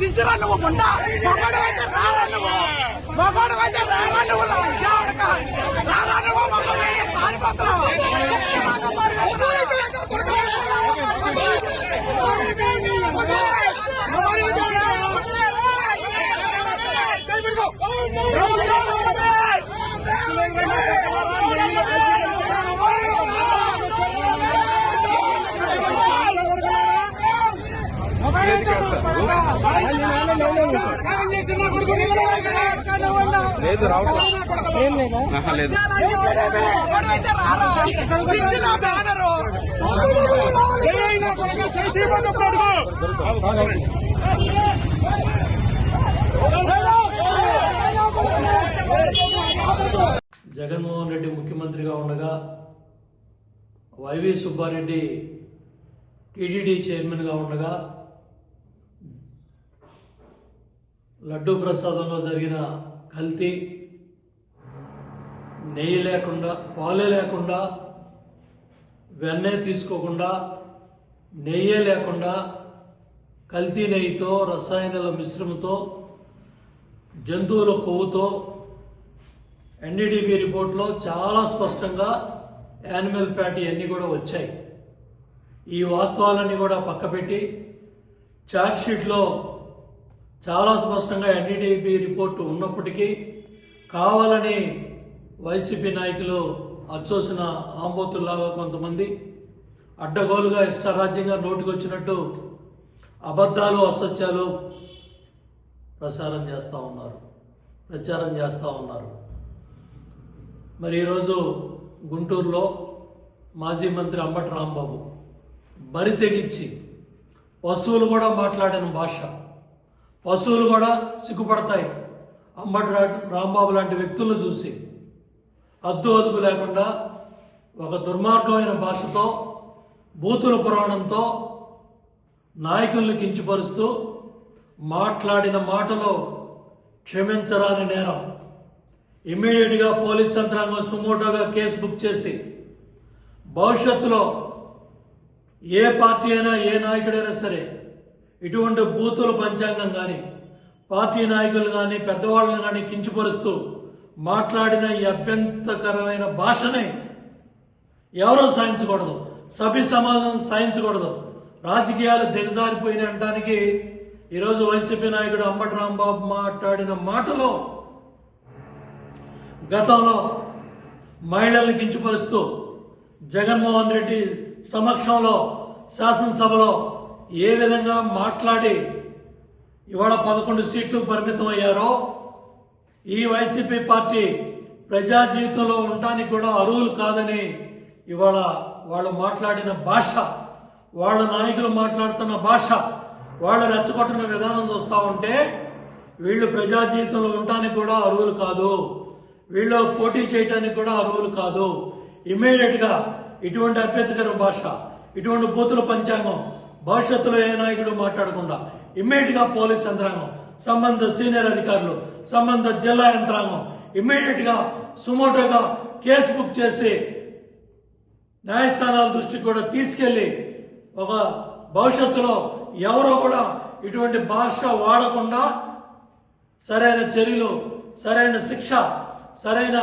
దించరా నువ్వు ముండ మగడు అయితే రారా నువ్వు మగడు అయితే రారా నువ్వు జాడక రారా నువ్వు మగడు అయితే పారిపోతున్నావు. లేదు రావట్లేదు ఆహా, లేదు మగడైతే లేదు దించిన జగన్మోహన్ రెడ్డి ముఖ్యమంత్రిగా ఉండగా వైవి సుబ్బారెడ్డి టీడీడీ చైర్మన్గా ఉండగా లడ్డూ ప్రసాదంలో జరిగిన కల్తీ నెయ్యి లేకుండా పాలే లేకుండా వెన్నే తీసుకోకుండా నెయ్యే లేకుండా కల్తీ నెయ్యితో రసాయనాల మిశ్రమంతో జంతువుల కొవ్వుతో ఎన్డీడీబీ రిపోర్ట్లో చాలా స్పష్టంగా యానిమల్ ఫ్యాట్ ఇవన్నీ కూడా వచ్చాయి. ఈ వాస్తవాలన్నీ కూడా పక్కపెట్టి ఛార్జ్ షీట్లో చాలా స్పష్టంగా ఎన్డీడీబీ రిపోర్టు ఉన్నప్పటికీ కావాలని వైసీపీ నాయకులు అచ్చోసిన ఆంబోతుల్లాగా కొంతమంది అడ్డగోలుగా ఇష్టారాజ్యంగా నోటికొచ్చినట్టు అబద్ధాలు అసత్యాలు ప్రసారం చేస్తూ ఉన్నారు ప్రచారం చేస్తూ ఉన్నారు. మరి ఈరోజు గుంటూరులో మాజీ మంత్రి అంబటి రాంబాబు బరి తెగించి పశువులు కూడా మాట్లాడిన భాష. పశువులు కూడా సిగ్గుపడతాయి. అంబటి రాంబాబు లాంటి వ్యక్తులను చూసి అద్దు అదుపు లేకుండా ఒక దుర్మార్గమైన భాషతో బూతుల పురాణంతో నాయకుల్ని కించపరుస్తూ మాట్లాడిన మాటలో క్షమించరాని నేరం. ఇమ్మీడియట్గా పోలీస్ యంత్రాంగం సుమోటోగా కేసు బుక్ చేసి భవిష్యత్తులో ఏ పార్టీ అయినా ఏ నాయకుడైనా సరే ఇటువంటి బూతుల పంచాంగం కానీ పార్టీ నాయకులు కానీ పెద్దవాళ్ళని కానీ కించపరుస్తూ మాట్లాడిన ఈ అభ్యంతకరమైన భాషని ఎవరూ సాధించకూడదు సభ్య సమాజం సాధించకూడదు రాజకీయాలు దిగజారిపోయిన అనడానికి ఈరోజు వైసీపీ నాయకుడు అంబటి రాంబాబు మాట్లాడిన మాటలో గతంలో మహిళల్ని కించపరుస్తూ జగన్మోహన్ రెడ్డి సమక్షంలో శాసనసభలో ఏ విధంగా మాట్లాడి ఇవాళ పదకొండు సీట్లు పరిమితం అయ్యారో ఈ వైసీపీ పార్టీ ప్రజా జీవితంలో ఉండటానికి కూడా అర్హులు కాదని ఇవాళ వాళ్ళు మాట్లాడిన భాష వాళ్ళ నాయకులు మాట్లాడుతున్న భాష వాళ్ళు రెచ్చగొట్టిన విధానం చూస్తూ ఉంటే వీళ్ళు ప్రజా జీవితంలో ఉండటానికి కూడా అర్హులు కాదు. వీళ్ళు పోటీ చేయడానికి కూడా అర్హులు కాదు. ఇమ్మీడియట్గా ఇటువంటి అభ్యర్థికర భాష ఇటువంటి బూతుల పంచాంగం భవిష్యత్తులో ఏ నాయకుడు మాట్లాడకుండా ఇమ్మీడియట్గా పోలీస్ యంత్రాంగం సంబంధ సీనియర్ అధికారులు సంబంధ జిల్లా యంత్రాంగం ఇమ్మీడియట్గా సుమోటోగా కేసు బుక్ చేసి న్యాయస్థానాల దృష్టికి కూడా తీసుకెళ్ళి ఒక భవిష్యత్తులో ఎవరో కూడా ఇటువంటి భాష వాడకుండా సరైన చర్యలు సరైన శిక్ష సరైన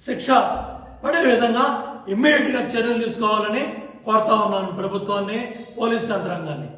శిక్ష పడే విధంగా ఇమ్మీడియట్గా చర్యలు తీసుకోవాలని కోరుతా ఉన్నాను ప్రభుత్వాన్ని పోలీస్ యంత్రాంగాన్ని.